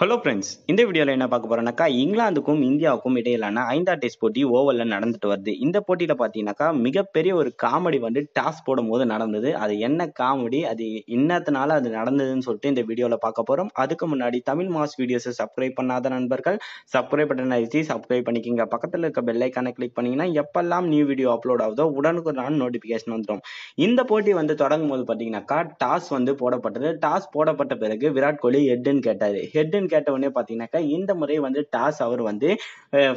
Hello friends இந்த வீடியோவில் என்ன பார்க்க போகிறோம்னாக்கா இங்கிலாந்துக்கும் இந்தியாவுக்கும் இடையிலான ஐந்தாம் டெஸ்ட் போட்டி ஓவலில் நடந்துட்டு வருது. இந்த போட்டியில் பார்த்தீங்கன்னாக்கா மிகப்பெரிய ஒரு காமெடி வந்து டாஸ் போடும் போது நடந்தது. அது என்ன காமெடி அது என்னத்தினால அது நடந்ததுன்னு சொல்லிட்டு இந்த வீடியோவில் பார்க்க போகிறோம் அதுக்கு முன்னாடி தமிழ் மாஸ் வீடியோஸை சப்ஸ்கிரைப் பண்ணாத நண்பர்கள் சப்ஸ்கிரைப் பட்டன் அழுத்தி சப்ஸ்கிரைப் பண்ணிக்கிங்க. பக்கத்தில் இருக்க பெல்லைக்கான கிளிக் பண்ணிங்கன்னா எப்பெல்லாம் நியூ வீடியோ அப்லோட் ஆகுதோ உடனுக்கு நான் நோட்டிஃபிகேஷன் வந்துடும். இந்த போட்டி வந்து தொடங்கும் போது பார்த்தீங்கன்னாக்கா டாஸ் வந்து போடப்பட்டது. டாஸ் போடப்பட்ட பிறகு விராட் கோலி ஹெட்டுன்னு கேட்டார். ஹெட்டுன்னு ஹெட்னு கேட்ட உடனே பார்த்தீங்கன்னாக்கா இந்த முறை வந்து டாஸ் அவர் வந்து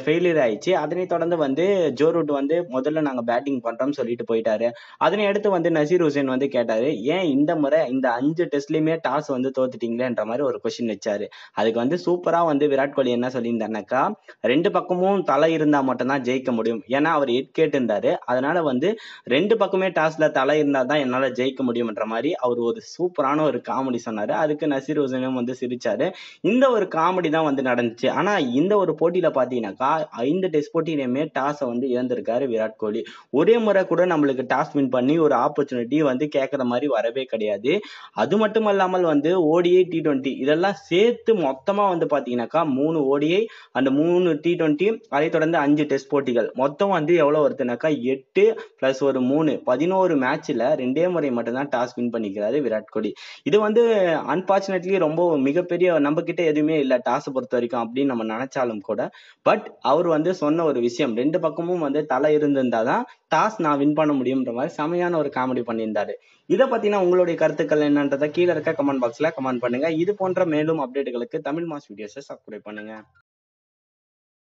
ஃபெயிலியர் ஆயிடுச்சு. அதனை தொடர்ந்து வந்து ஜோ ரூட் வந்து முதல்ல நாங்கள் பேட்டிங் பண்ணுறோம்னு சொல்லிட்டு போயிட்டாரு. அதனை அடுத்து வந்து நசீர் ஹுசேன் வந்து கேட்டாரு ஏன் இந்த முறை இந்த அஞ்சு டெஸ்ட்லேயுமே டாஸ் வந்து தோத்துட்டீங்களேன்ற மாதிரி ஒரு கொஸ்டின் வச்சாரு. அதுக்கு வந்து சூப்பராக வந்து விராட் கோலி என்ன சொல்லியிருந்தாருனாக்கா ரெண்டு பக்கமும் தலை இருந்தால் மட்டும்தான் ஜெயிக்க முடியும். ஏன்னா அவர் எட் கேட்டிருந்தாரு. அதனால வந்து ரெண்டு பக்கமே டாஸ்ல தலை இருந்தால் தான் என்னால் ஜெயிக்க முடியும்ன்ற மாதிரி அவர் ஒரு சூப்பரான ஒரு காமெடி சொன்னார். அதுக்கு நசீர் ஹுசேனும் வந்து சிரிச்சாரு. இந்த இந்த ஒரு காமெடி தான் வந்து நடந்துச்சு. ஆனா இந்த ஒரு போட்டியில பாத்தீங்கன்னாக்கா ஐந்து டெஸ்ட் போட்டியிலுமே டாஸை வந்து இழந்திருக்காரு விராட் கோலி. ஒரே முறை கூட நம்மளுக்கு டாஸ் வின் பண்ணி ஒரு ஆப்பர்ச்சுனிட்டி வந்து கேட்கற மாதிரி வரவே கிடையாது. அது மட்டும் இல்லாமல் வந்து ஓடிஐ டி டுவெண்ட்டி இதெல்லாம் சேர்த்து மொத்தமா வந்து பாத்தீங்கன்னாக்கா மூணு ஓடிஐ அந்த மூணு டி டுவெண்ட்டி அதை தொடர்ந்து அஞ்சு டெஸ்ட் போட்டிகள். மொத்தம் வந்து எவ்வளவு வருதுனாக்கா எட்டு பிளஸ் ஒரு மூணு பதினோரு மேட்ச்ல ரெண்டே முறை மட்டும்தான் டாஸ் வின் பண்ணிக்கிறாரு விராட் கோலி. இது வந்து அன்பார்ச்சுனேட்லி ரொம்ப மிகப்பெரிய நம்ம கிட்ட எதுவுமே இல்லை டாஸ் பொறுத்த வரைக்கும் அப்படின்னு நம்ம நினைச்சாலும் கூட பட் அவர் வந்து சொன்ன ஒரு விஷயம் ரெண்டு பக்கமும் வந்து தலை இருந்திருந்தா தான் டாஸ் நான் வின் பண்ண முடியும்ன்ற மாதிரி செமையான ஒரு காமெடி பண்ணியிருந்தாரு. இதை பத்தினா உங்களுடைய கருத்துக்கள் என்னன்றதை கீழே இருக்க கமெண்ட் பாக்ஸ்ல கமெண்ட் பண்ணுங்க. இது போன்ற மேலும் அப்டேட்டுகளுக்கு தமிழ் மாஸ் வீடியோஸை சப்ஸ்கிரைப் பண்ணுங்க.